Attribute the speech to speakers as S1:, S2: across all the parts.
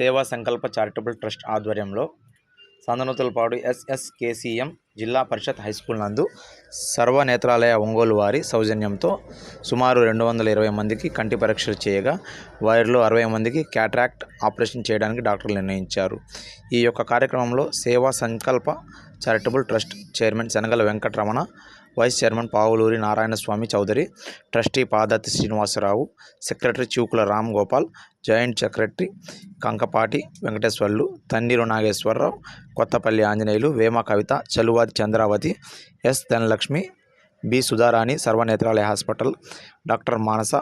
S1: సేవా Sankalpa charitable trust ఆధ్వర్యంలో సందనూతలపాడు ఎస్ఎస్కేసీఎం జిల్లా పరిషత్ హైస్కూల్ నందు సర్వనేత్రాలయ ఒంగోలు వారి సౌజన్యంతో సుమారు రెండు వందల ఇరవై మందికి కంటి పరీక్షలు చేయగా వారిలో అరవై మందికి క్యాట్రాక్ట్ ఆపరేషన్ చేయడానికి డాక్టర్లు నిర్ణయించారు. ఈ యొక్క కార్యక్రమంలో Seva Sankalpa charitable trust chairman Sanagala Venkataramana vice chairman Pavuluri Narayanaswamy Chowdary trustee Padatti Srinivasarao secretary Chukula Ram Gopal joint secretary Kankapati Venkateswarlu Tanneeru Nageswararao Kothapalli Anjaneyulu Vema Kavitha Chaluvadi Chandravathi S Dhanalakshmi B Sudharani Sarvanetralaya hospital doctor Manasa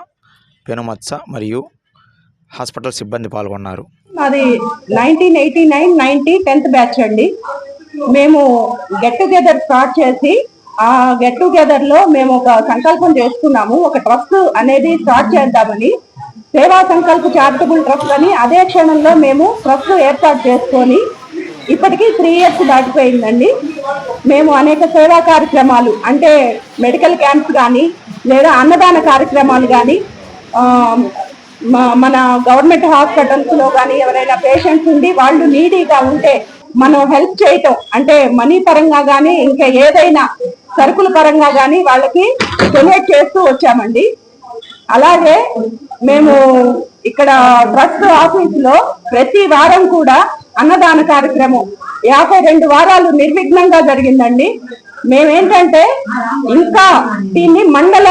S1: Penumatsa మరియు hospital సిబ్బంది పాల్గొన్నారు.
S2: మాది nineteen eighty nine ninety tenth batch అండి. మేము get together start చేసి ఆ get టుగెదర్లో మేము ఒక సంకల్పం చేసుకున్నాము. ఒక ట్రస్ట్ అనేది స్టార్ట్ చేద్దామని. సేవా సంకల్ప చారిటబుల్ ట్రస్ట్ అని అదే క్షణంలో మేము ట్రస్ట్ ఏర్పాటు చేసుకొని ఇప్పటికీ త్రీ ఇయర్స్ దాటిపోయిందండి. మేము అనేక సేవా కార్యక్రమాలు అంటే మెడికల్ క్యాంప్స్ కానీ లేదా అన్నదాన కార్యక్రమాలు కానీ మన గవర్నమెంట్ హాస్పిటల్స్లో కానీ ఎవరైనా పేషెంట్స్ ఉండి వాళ్ళు నీడీగా ఉంటే మనం హెల్ప్ చేయటం. అంటే మనీ పరంగా కానీ ఇంకా ఏదైనా సరుకుల పరంగా కానీ వాళ్ళకి డొనేట్ చేస్తూ వచ్చామండి. అలాగే మేము ఇక్కడ ట్రస్ట్ ఆఫీసులో ప్రతి వారం కూడా అన్నదాన కార్యక్రమం యాభై రెండు వారాలు నిర్విఘ్నంగా జరిగిందండి. మేమేంటంటే ఇంకా దీన్ని మండల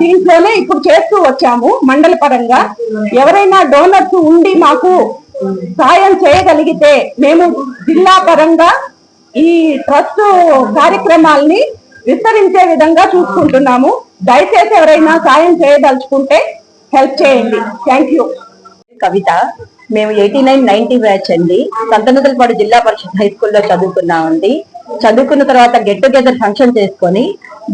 S2: దీంట్లోనే ఇప్పుడు చేస్తూ వచ్చాము మండల పరంగా. ఎవరైనా డోనర్స్ ఉండి మాకు సాయం చేయగలిగితే మేము జిల్లా పరంగా ఈ ట్రస్ట్ కార్యక్రమాల్ని విస్తరించే విధంగా చూసుకుంటున్నాము. దయచేసి ఎవరైనా సాయం చేయదలుచుకుంటే హెల్ప్ చేయండి. థ్యాంక్ యూ
S3: కవిత మేము ఎయిటీ నైన్ నైన్టీ బ్యాచ్ అండి. సంతనతలపాడు జిల్లా పరిషత్ హై స్కూల్లో చదువుకున్నామండి చదువుకున్న తర్వాత గెట్ టుగెదర్ ఫంక్షన్ చేసుకొని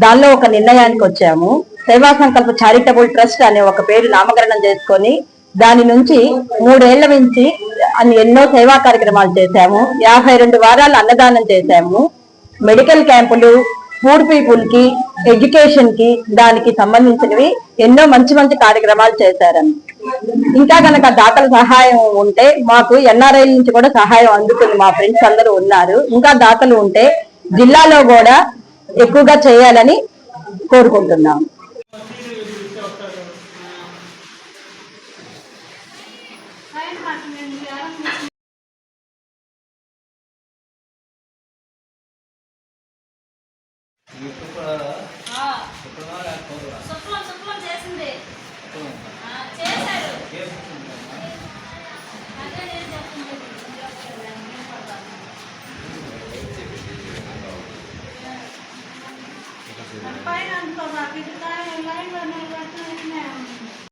S3: దానిలో ఒక నిర్ణయానికి వచ్చాము. సేవా సంకల్ప చారిటబుల్ ట్రస్ట్ అనే ఒక పేరు నామకరణం చేసుకొని దాని నుంచి మూడేళ్ళ నుంచి ఎన్నో సేవా కార్యక్రమాలు చేశాము. యాభై రెండు వారాలు అన్నదానం చేశాము. మెడికల్ క్యాంపులు పూర్ పీపుల్కి ఎడ్యుకేషన్కి దానికి సంబంధించినవి ఎన్నో మంచి మంచి కార్యక్రమాలు చేశారని. ఇంకా కనుక దాతల సహాయం ఉంటే మాకు ఎన్ఆర్ఐ నుంచి కూడా సహాయం అందుతుంది. మా ఫ్రెండ్స్ అందరూ ఉన్నారు. ఇంకా దాతలు ఉంటే జిల్లాలో కూడా ఎక్కువగా చేయాలని కోరుకుంటున్నాం.
S4: శుక్లం శుక్లం చేసింది అదే నేను చెప్తుంది పైన అనుకో బాబు ఇది లైన్లో నిలబెట్టిన